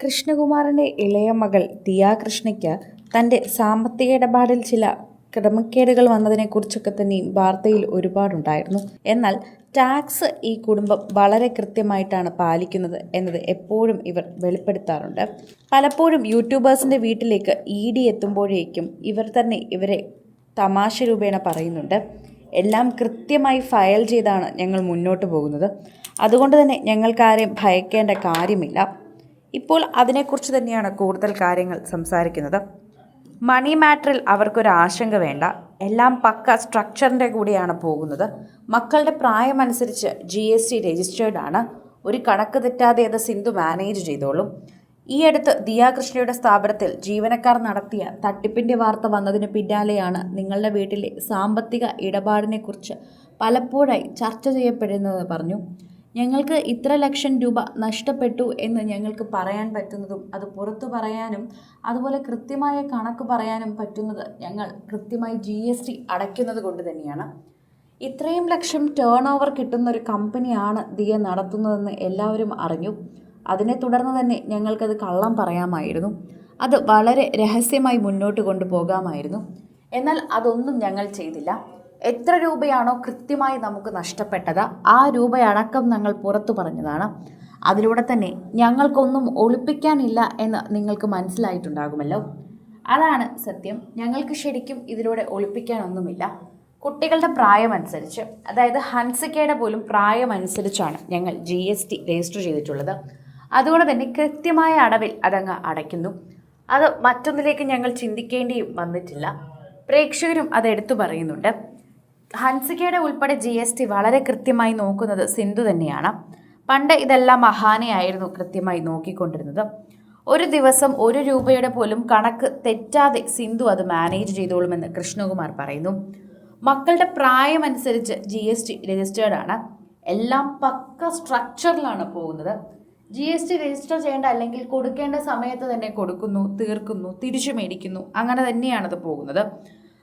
കൃഷ്ണകുമാറിന്റെ ഇളയ മകൾ ദിയാകൃഷ്ണയ്ക്ക് തന്റെ സാമ്പത്തിക ഇടപാടിൽ ചില ക്രമക്കേടുകൾ വന്നതിനെക്കുറിച്ചൊക്കെ തന്നെയും വാർത്തയിൽ ഒരുപാടുണ്ടായിരുന്നു. എന്നാൽ ടാക്സ് ഈ കുടുംബം വളരെ കൃത്യമായിട്ടാണ് പാലിക്കുന്നത് എന്നത് എപ്പോഴും ഇവർ വെളിപ്പെടുത്താറുണ്ട്. പലപ്പോഴും യൂട്യൂബേഴ്സിന്റെ വീട്ടിലേക്ക് ഇ ഡി എത്തുമ്പോഴേക്കും ഇവർ തന്നെ ഇവരെ തമാശ രൂപേണ പറയുന്നുണ്ട്. എല്ലാം കൃത്യമായി ഫയൽ ചെയ്താണ് ഞങ്ങൾ മുന്നോട്ട് പോകുന്നത്. അതുകൊണ്ട് തന്നെ ഞങ്ങൾക്കാരെയും ഭയക്കേണ്ട കാര്യമില്ല. ഇപ്പോൾ അതിനെക്കുറിച്ച് തന്നെയാണ് കൂടുതൽ കാര്യങ്ങൾ സംസാരിക്കുന്നത്. മണി മാറ്ററിൽ അവർക്കൊരു ആശങ്ക വേണ്ട. എല്ലാം പക്ക സ്ട്രക്ചറിന്റെ കൂടിയാണ് പോകുന്നത്. മക്കളുടെ പ്രായമനുസരിച്ച് ജി എസ് ടി രജിസ്റ്റേർഡ് ആണ്. ഒരു കണക്ക് തെറ്റാതെ അത് സിന്ധു മാനേജ് ചെയ്തോളും. ഈ അടുത്ത് ദിയാകൃഷ്ണയുടെ സ്ഥാപനത്തിൽ ജീവനക്കാർ നടത്തിയ തട്ടിപ്പിന്റെ വാർത്ത വന്നതിന് പിന്നാലെയാണ് നിങ്ങളുടെ വീട്ടിലെ സാമ്പത്തിക ഇടപാടിനെക്കുറിച്ച് പലപ്പോഴായി ചർച്ച ചെയ്യപ്പെടുന്നത് പറഞ്ഞു. ഞങ്ങൾക്ക് ഇത്ര ലക്ഷം രൂപ നഷ്ടപ്പെട്ടു എന്ന് ഞങ്ങൾക്ക് പറയാൻ പറ്റുന്നതും അത് പുറത്തു പറയാനും അതുപോലെ കൃത്യമായ കണക്ക് പറയാനും പറ്റുന്നത് ഞങ്ങൾ കൃത്യമായി ജി എസ് ടി അടയ്ക്കുന്നത് കൊണ്ട് തന്നെയാണ്. ഇത്രയും ലക്ഷം ടേൺ ഓവർ കിട്ടുന്ന ഒരു കമ്പനിയാണ് ദിയ നടത്തുന്നതെന്ന് എല്ലാവരും അറിഞ്ഞു. അതിനെ തുടർന്ന് തന്നെ ഞങ്ങൾക്കത് കള്ളം പറയാമായിരുന്നു. അത് വളരെ രഹസ്യമായി മുന്നോട്ട് കൊണ്ടുപോകാമായിരുന്നു. എന്നാൽ അതൊന്നും ഞങ്ങൾ ചെയ്തില്ല. എത്ര രൂപയാണോ കൃത്യമായി നമുക്ക് നഷ്ടപ്പെട്ടത് ആ രൂപയടക്കം ഞങ്ങൾ പുറത്തു പറഞ്ഞതാണ്. അതിലൂടെ തന്നെ ഞങ്ങൾക്കൊന്നും ഒളിപ്പിക്കാനില്ല എന്ന് നിങ്ങൾക്ക് മനസ്സിലായിട്ടുണ്ടാകുമല്ലോ. അതാണ് സത്യം. ഞങ്ങൾക്ക് ശരിക്കും ഇതിലൂടെ ഒളിപ്പിക്കാനൊന്നുമില്ല. കുട്ടികളുടെ പ്രായമനുസരിച്ച് അതായത് ഹൻസിക്കയുടെ പോലും പ്രായമനുസരിച്ചാണ് ഞങ്ങൾ ജി എസ് ടി രജിസ്റ്റർ ചെയ്തിട്ടുള്ളത്. അതുകൊണ്ട് തന്നെ കൃത്യമായ അടവിൽ അതങ്ങ് അടയ്ക്കുന്നു. അത് മറ്റൊന്നിലേക്ക് ഞങ്ങൾ ചിന്തിക്കേണ്ടിയും വന്നിട്ടില്ല. പ്രേക്ഷകരും അത് എടുത്തു പറയുന്നുണ്ട്. ഹൻസികയുടെ ഉൾപ്പെടെ ജി എസ് ടി വളരെ കൃത്യമായി നോക്കുന്നത് സിന്ധു തന്നെയാണ്. പണ്ട് ഇതെല്ലാം മഹാനയായിരുന്നു കൃത്യമായി നോക്കിക്കൊണ്ടിരുന്നത്. ഒരു ദിവസം ഒരു രൂപയുടെ പോലും കണക്ക് തെറ്റാതെ സിന്ധു അത് മാനേജ് ചെയ്തോളുമെന്ന് കൃഷ്ണകുമാർ പറയുന്നു. മക്കളുടെ പ്രായമനുസരിച്ച് ജി എസ് ടി രജിസ്റ്റേർഡ് ആണ്. എല്ലാം പക്ക സ്ട്രക്ചറിലാണ് പോകുന്നത്. ജി എസ് ടി രജിസ്റ്റർ ചെയ്യേണ്ട അല്ലെങ്കിൽ കൊടുക്കേണ്ട സമയത്ത് തന്നെ കൊടുക്കുന്നു തീർക്കുന്നു തിരിച്ചു മേടിക്കുന്നു അങ്ങനെ തന്നെയാണത് പോകുന്നത്.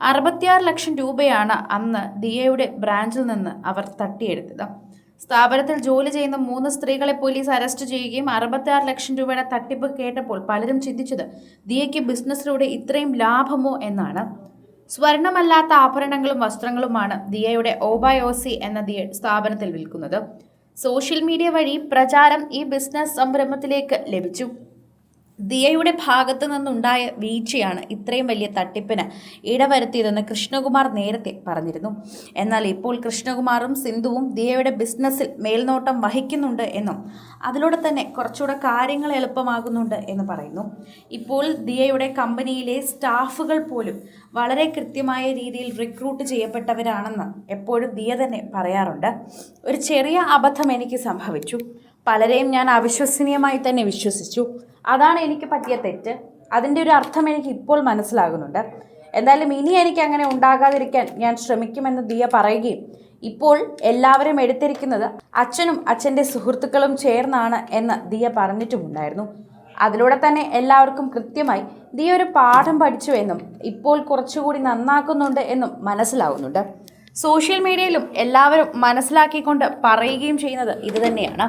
അറുപത്തിയാറ് ലക്ഷം രൂപയാണ് അന്ന് ദിയയുടെ ബ്രാഞ്ചിൽ നിന്ന് അവർ തട്ടിയെടുത്തത്. സ്ഥാപനത്തിൽ ജോലി ചെയ്യുന്ന മൂന്ന് സ്ത്രീകളെ പോലീസ് അറസ്റ്റ് ചെയ്യുകയും അറുപത്തിയാറ് ലക്ഷം രൂപയുടെ തട്ടിപ്പ് കേട്ടപ്പോൾ പലരും ചിന്തിച്ചത് ദിയയ്ക്ക് ബിസിനസ്സിലൂടെ ഇത്രയും ലാഭമോ എന്നാണ്. സ്വർണമല്ലാത്ത ആഭരണങ്ങളും വസ്ത്രങ്ങളുമാണ് ദിയയുടെ ഓബായോസി എന്ന ദിയ സ്ഥാപനത്തിൽ വിൽക്കുന്നത്. സോഷ്യൽ മീഡിയ വഴി പ്രചാരം ഈ ബിസിനസ് സംരംഭത്തിലേക്ക് ലഭിച്ചു. ദിയയുടെ ഭാഗത്തു നിന്നുണ്ടായ വീഴ്ചയാണ് ഇത്രയും വലിയ തട്ടിപ്പിന് ഇടവരുത്തിയതെന്ന് കൃഷ്ണകുമാർ നേരത്തെ പറഞ്ഞിരുന്നു. എന്നാൽ ഇപ്പോൾ കൃഷ്ണകുമാറും സിന്ധുവും ദിയയുടെ ബിസിനസ്സിൽ മേൽനോട്ടം വഹിക്കുന്നുണ്ട് എന്നും അതിലൂടെ തന്നെ കുറച്ചുകൂടെ കാര്യങ്ങൾ എളുപ്പമാകുന്നുണ്ട് എന്ന് പറയുന്നു. ഇപ്പോൾ ദിയയുടെ കമ്പനിയിലെ സ്റ്റാഫുകൾ പോലും വളരെ കൃത്യമായ രീതിയിൽ റിക്രൂട്ട് ചെയ്യപ്പെട്ടവരാണെന്ന് എപ്പോഴും ദിയ തന്നെ പറയാറുണ്ട്. ഒരു ചെറിയ അബദ്ധം എനിക്ക് സംഭവിച്ചു. പലരെയും ഞാൻ അവിശ്വസനീയമായി തന്നെ വിശ്വസിച്ചു. അതാണ് എനിക്ക് പറ്റിയ തെറ്റ്. അതിന്റെ ഒരു അർത്ഥം എനിക്ക് ഇപ്പോൾ മനസ്സിലാകുന്നുണ്ട്. എന്തായാലും ഇനി എനിക്ക് അങ്ങനെ ഉണ്ടാകാതിരിക്കാൻ ഞാൻ ശ്രമിക്കുമെന്ന് ദിയ പറയുകയും ഇപ്പോൾ എല്ലാവരും എടുത്തിരിക്കുന്നത് അച്ഛനും അച്ഛന്റെ സുഹൃത്തുക്കളും ചേർന്നാണ് എന്ന് ദിയ പറഞ്ഞിട്ടുമുണ്ടായിരുന്നു. അതിലൂടെ തന്നെ എല്ലാവർക്കും കൃത്യമായി ദിയ ഒരു പാഠം പഠിച്ചു എന്നും ഇപ്പോൾ കുറച്ചുകൂടി നന്നാക്കുന്നുണ്ട് എന്നും മനസ്സിലാവുന്നുണ്ട്. സോഷ്യൽ മീഡിയയിലും എല്ലാവരും മനസ്സിലാക്കിക്കൊണ്ട് പറയുകയും ചെയ്യുന്നത് ഇത് തന്നെയാണ്.